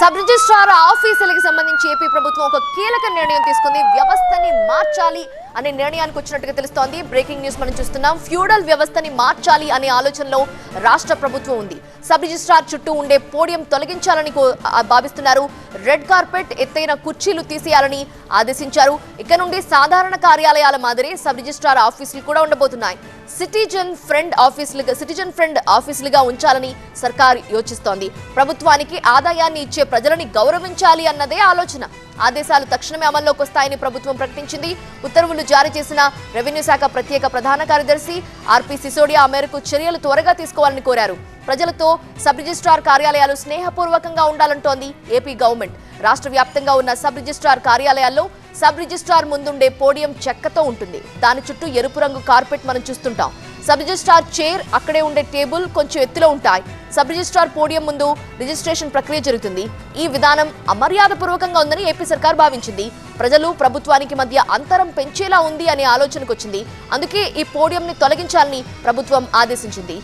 Sub registrar ఆఫీసులకు సంబంధించి AP ప్రభుత్వం ఒక కీలక నిర్ణయం తీసుకుంది. వ్యవస్థని మార్చాలి. అనే నిర్ణయానికి వచ్చినట్టుగా తెలుస్తోంది. బ్రేకింగ్ న్యూస్ మనం చూస్తున్నాం. ఫ్యూడల్ వ్యవస్థని మార్చాలి అనే ఆలోచనలో రాష్ట్ర ప్రభుత్వం ఉంది. సబ్ రిజిస్ట్రార్ చుట్టూ ఉండే పోడియం తొలగించాలని భావిస్తున్నారు. రెడ్ కార్పెట్ ఎత్తైన కుర్చీలు తీసేయాలని ఆదేశించారు. ఇక నుండి సాధారణ కార్యాలయాల మాదిరి సబ్ రిజిస్ట్రార్ ఆఫీసులు కూడా ఉండబోతున్నాయి. సిటిజన్ ఫ్రెండ్ ఆఫీసులుగా సిటిజన్ ఫ్రెండ్ ఆఫీసులుగా ఉంచాలని సర్కార్ యోచిస్తోంది. ప్రభుత్వానికి ఆదాయాన్ని ఇచ్చే ప్రజలని గౌరవించాలి అన్నదే ఆలోచన. ఆదేశాలు తక్షణమే అమల్లోకి వస్తాయని ప్రభుత్వం ప్రకటించింది. ఉత్తర్వులు జారీ చేసిన రెవెన్యూ శాఖ ప్రత్యేక ప్రధాన కార్యదర్శి ఆర్పి సిసోడియా ఆ మేరకు చర్యలు త్వరగా తీసుకోవాలని కోరారు. ప్రజలతో సబ్ రిజిస్ట్రార్ కార్యాలయాలు స్నేహపూర్వకంగా ఉండాలంటోంది ఏపీ గవర్నమెంట్. రాష్ట్ర వ్యాప్తంగా ఉన్న సబ్ రిజిస్ట్రార్ కార్యాలయాల్లో సబ్ రిజిస్ట్రార్ ముందుండే పోడియం చెక్కతో ఉంటుంది. దాని చుట్టూ ఎరుపు రంగు కార్పెట్ మనం చూస్తుంటాం. సబ్ రిజిస్ట్రార్ చైర్ అక్కడే ఉండే టేబుల్ కొంచెం ఎత్తులో ఉంటాయి. సబ్ రిజిస్ట్రార్ పోడియం ముందు రిజిస్ట్రేషన్ ప్రక్రియ జరుగుతుంది. ఈ విధానం అమర్యాదపూర్వకంగా ఉందని ఏపీ సర్కార్ భావించింది. ప్రజలు ప్రభుత్వానికి మధ్య అంతరం పెంచేలా ఉంది అనే ఆలోచనకు వచ్చింది అందుకే ఈ పోడియంని తొలగించాలని ప్రభుత్వం ఆదేశించింది.